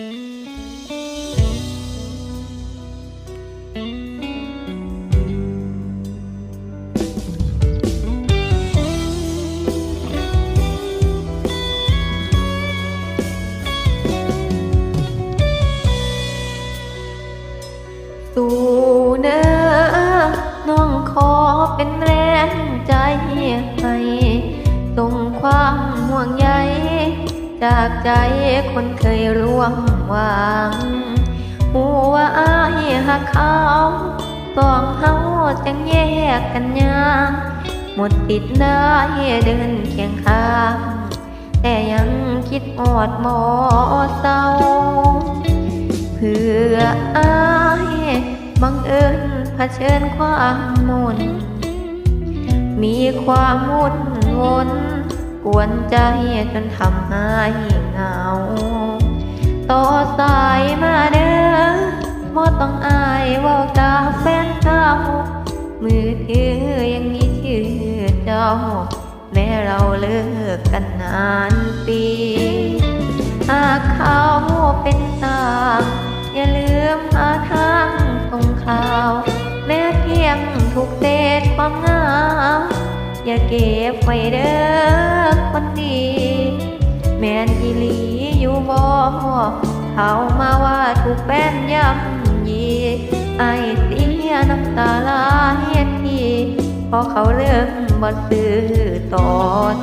สู่เด้อน้องขอเป็นแรงใจให้ส่งความห่วงใย จากใจคนเคยร่วมหวังหัวอายหักเขาสองเฮาจังแยกกันยางหมดติดได้เดินเคียงข้างแต่ยังคิดอดหมอเศร้าเพื่ออายบังเอิญเผชิญความมุนมีความวุ่นวน กวนใจจนทำให้เหงา ต่อสายมาเด้อบ่ต้องอายว่ากาแฟนเก่ามือถือยังมีชื่อเจ้า แม้เราเลิกกันนานปี หากเขาเป็นตางอย่าลืมหาทางส่งข่าว แม้เพียงถูกเศษความงาอย่าเก็บไว้เด้อ คนดี แม่นอีหลีอยู่บ่เขามาว่าถูกแป้นย่ำยีไอายเสียน้ำตาลายทีเพราะเขาเริ่มบ่ซื้อต่อ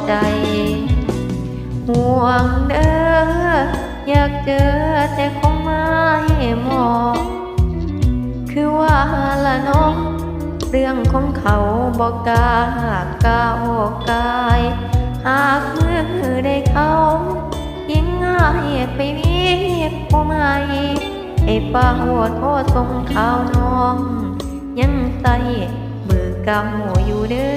ใจ ห่วงเด้ออยากเจอแต่คงไม่มองคือว่าละน้องเรื่องของเขาบอกกาก้าวกาย หากมือได้เขายิ่งง่ายไปมีผู้ใหม่ไอ้ป้าหัวโทษส่งข่าวน้อง ยังใส่มือกำอยู่เด้อ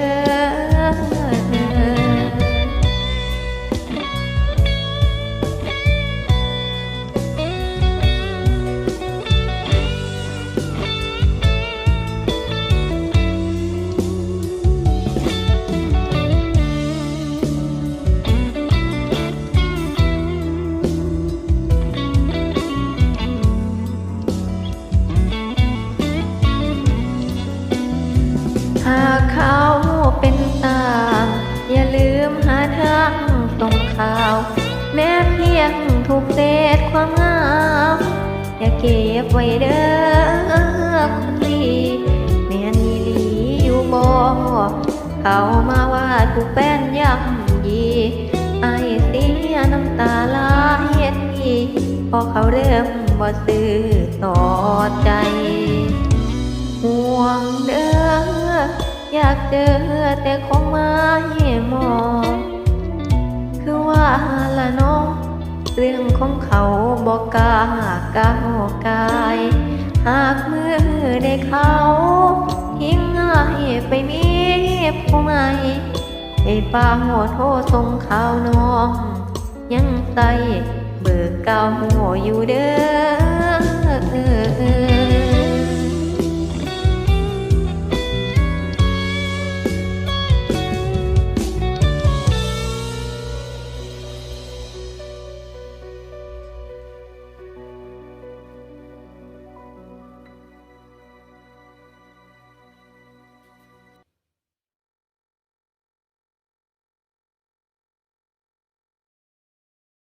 แม้เพียงถูกเศษความงามอย่าเก็บไว้เด้อคนดีแม่นอีหลีอยู่บ่เขามาว่าถูกแป้นย่ำยีไอเสียน้ำตาลายทีพอเขาเริ่มบ่ซื้อต่อใจห่วงเด้ออยากเจอแต่คงไม่มองคือว่า ละน้องเรื่องของเขาบอกกล้าก้าวกาย หากเมื่อได้เขาทิ้งง่ายไปมีผู้ใหม่ให้ป้าหัวโทษส่งข่าวน้อง ยังใส่เบอร์เก่าอยู่เด้อ